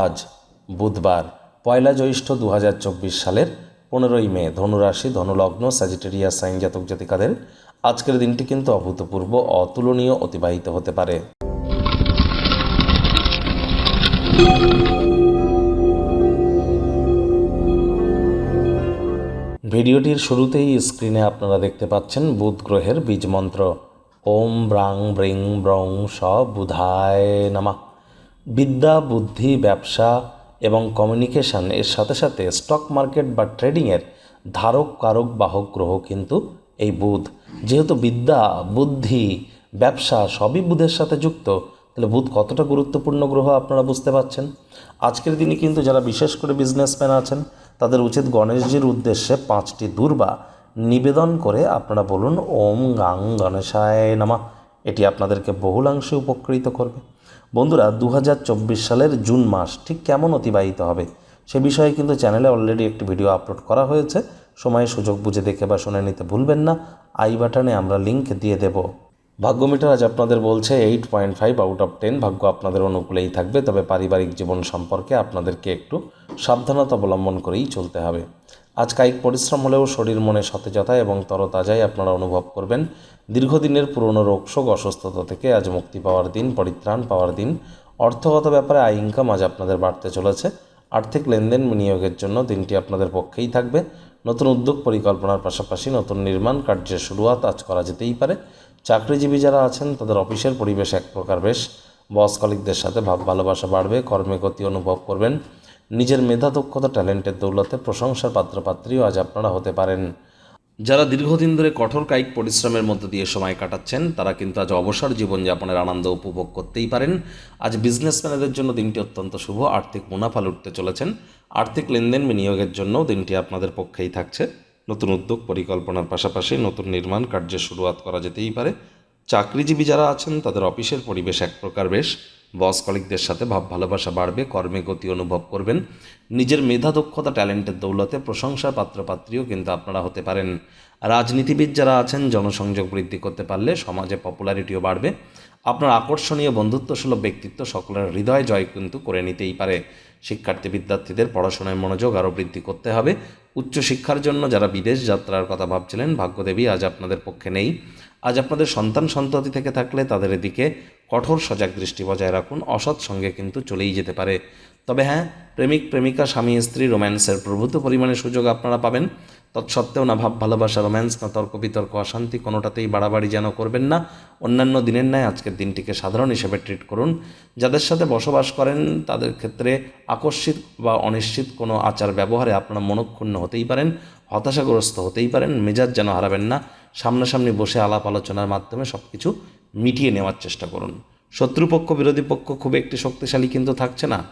আজ বুধবার, পয়লা জ্যৈষ্ঠ দু হাজার চব্বিশ সালের পনেরোই মে, ধনুরাশি, ধনুলগ্ন স্যাজিটেরিয়াস সাইন জাতক জাতিকাদের আজকের দিনটি কিন্তু অভূতপূর্ব, অতুলনীয়, অতিবাহিত হতে পারে। ভিডিওটির শুরুতেই স্ক্রিনে আপনারা দেখতে পাচ্ছেন বুধ গ্রহের বীজ মন্ত্র। ওম ব্রাং ব্রিং ব্রং স বুধায় নামা। বিদ্যা, বুদ্ধি, ব্যবসা এবং কমিউনিকেশন এর সাথে সাথে স্টক মার্কেট বা ট্রেডিংয়ের ধারক, কারক, বাহক, গ্রহ কিন্তু এই বুধ। যেহেতু বিদ্যা, বুদ্ধি, ব্যবসা সবই বুধের সাথে যুক্ত, তাহলে বুধ কতটা গুরুত্বপূর্ণ গ্রহ আপনারা বুঝতে পারছেন? আজকের দিনে কিন্তু যারা বিশেষ করে বিজনেসম্যান আছেন, তাদের উচিত গণেশজির উদ্দেশ্যে পাঁচটি দুর্বা নিবেদন করে আপনারা বলুন, ওম গাং গণেশায় নামা। এটি আপনাদেরকে বহুলাংশে উপকৃত করবে। বন্ধুরা দু হাজার চব্বিশ সালের জুন মাস ঠিক কেমন অতিবাহিত হবে সে বিষয়ে কিন্তু চ্যানেলে অলরেডি একটি ভিডিও আপলোড করা হয়েছে। সময় সুযোগ বুঝে দেখে বা শুনে নিতে ভুলবেন না। আই বাটনে আমরা লিংক দিয়ে দেব। ভাগ্যমিটার আজ আপনাদের বলছে eight point five out of ten. ভাগ্য আপনাদের অনুকূলেই থাকবে, তবে পারিবারিক জীবন সম্পর্কে আপনাদেরকে একটু সাবধানতা অবলম্বন করেই চলতে হবে। আজ কায়িক পরিশ্রম হলেও শরীর, মনে সতেজতা এবং তরতাজাই আপনারা অনুভব করবেন। দীর্ঘদিনের পুরনো রোগশোক অসুস্থতা থেকে আজ মুক্তি পাওয়ার দিন, পরিত্রাণ পাওয়ার দিন। অর্থগত ব্যাপারে আয় ইনকাম আজ আপনাদের বাড়তে চলেছে। আর্থিক লেনদেন বিনিয়োগের জন্য দিনটি আপনাদের পক্ষেই থাকবে। নতুন উদ্যোগ পরিকল্পনার পাশাপাশি নতুন নির্মাণ কার্যের শুরুয়াত আজ করা যেতেই পারে। চাকরিজীবী যারা আছেন, তাদের অফিসের পরিবেশ এক প্রকার বেশ। বস কলিকদের সাথে ভাব ভালোবাসা বাড়বে, কর্মে গতি অনুভব করবেন। নিজের মেধা দক্ষতা ট্যালেন্টের দৌলতে প্রশংসার পাত্রপাত্রীও আজ আপনারা হতে পারেন। যারা দীর্ঘদিন ধরে কঠোর কায়িক পরিশ্রমের মধ্য দিয়ে সময় কাটাচ্ছেন, তারা কিন্তু আজ অবসর জীবনযাপনের আনন্দ উপভোগ করতেই পারেন। আজ বিজনেসম্যানদের জন্য দিনটি অত্যন্ত শুভ। আর্থিক মুনাফা লুটতে চলেছেন। আর্থিক লেনদেন বিনিয়োগের জন্য দিনটি আপনাদের পক্ষেই থাকছে। নতুন উদ্যোগ পরিকল্পনার পাশাপাশি নতুন নির্মাণ কার্যের শুরুয়াত করা যেতেই পারে। চাকরিজীবী যারা আছেন, তাদের অফিসের পরিবেশ এক প্রকার বেশ। বস কলিকদের সাথে ভাব ভালোবাসা বাড়বে, কর্মে গতি অনুভব করবেন। নিজের মেধা, দক্ষতা, ট্যালেন্টের দৌলতে প্রশংসার পাত্রপাত্রীও কিন্তু আপনারা হতে পারেন। রাজনীতিবিদ যারা আছেন, জনসংযোগ বৃদ্ধি করতে পারলে সমাজে পপুলারিটিও বাড়বে। আপনার আকর্ষণীয় বন্ধুত্বসুলভ ব্যক্তিত্ব সকলের হৃদয় জয় কিন্তু করে নিতেই পারে। শিক্ষার্থী বিদ্যার্থীদের পড়াশোনায় মনোযোগ আরও বৃদ্ধি করতে হবে। উচ্চশিক্ষার জন্য যারা বিদেশ যাত্রার কথা ভাবছিলেন, ভাগ্যদেবী আজ আপনাদের পক্ষে নেই। আজ আপনাদের সন্তান সন্ততি থেকে থাকলে তাদের এদিকে কঠোর সজাগ দৃষ্টি বজায় রাখুন, অসৎ সঙ্গে কিন্তু চলেই যেতে পারে। তবে হ্যাঁ প্রেমিক, প্রেমিকা, স্বামী, স্ত্রী, রোম্যান্সের প্রভূত পরিমাণে সুযোগ আপনারা পাবেন। তৎসত্ত্বেও না ভাব, ভালোবাসা, রোম্যান্স, না তর্ক, বিতর্ক, অশান্তি কোনোটাতেই বাড়াবাড়ি যেন করবেন না। অন্যান্য দিনের ন্যায় আজকের দিনটিকে সাধারণ হিসেবে ট্রিট করুন। যাদের সাথে বসবাস করেন, তাদের ক্ষেত্রে আকস্মিক বা অনিশ্চিত কোনো আচার ব্যবহারে আপনারা মনক্ষুণ্ণ হতেই পারেন, হতাশাগ্রস্ত হতেই পারেন, মেজাজ যেন হারাবেন না। সামনাসামনি বসে আলাপ আলোচনার মাধ্যমে সব কিছু মিটিয়ে নেওয়ার চেষ্টা করুন। শত্রুপক্ষ বিরোধী পক্ষ খুব একটি শক্তিশালী কিন্তু থাকছে না।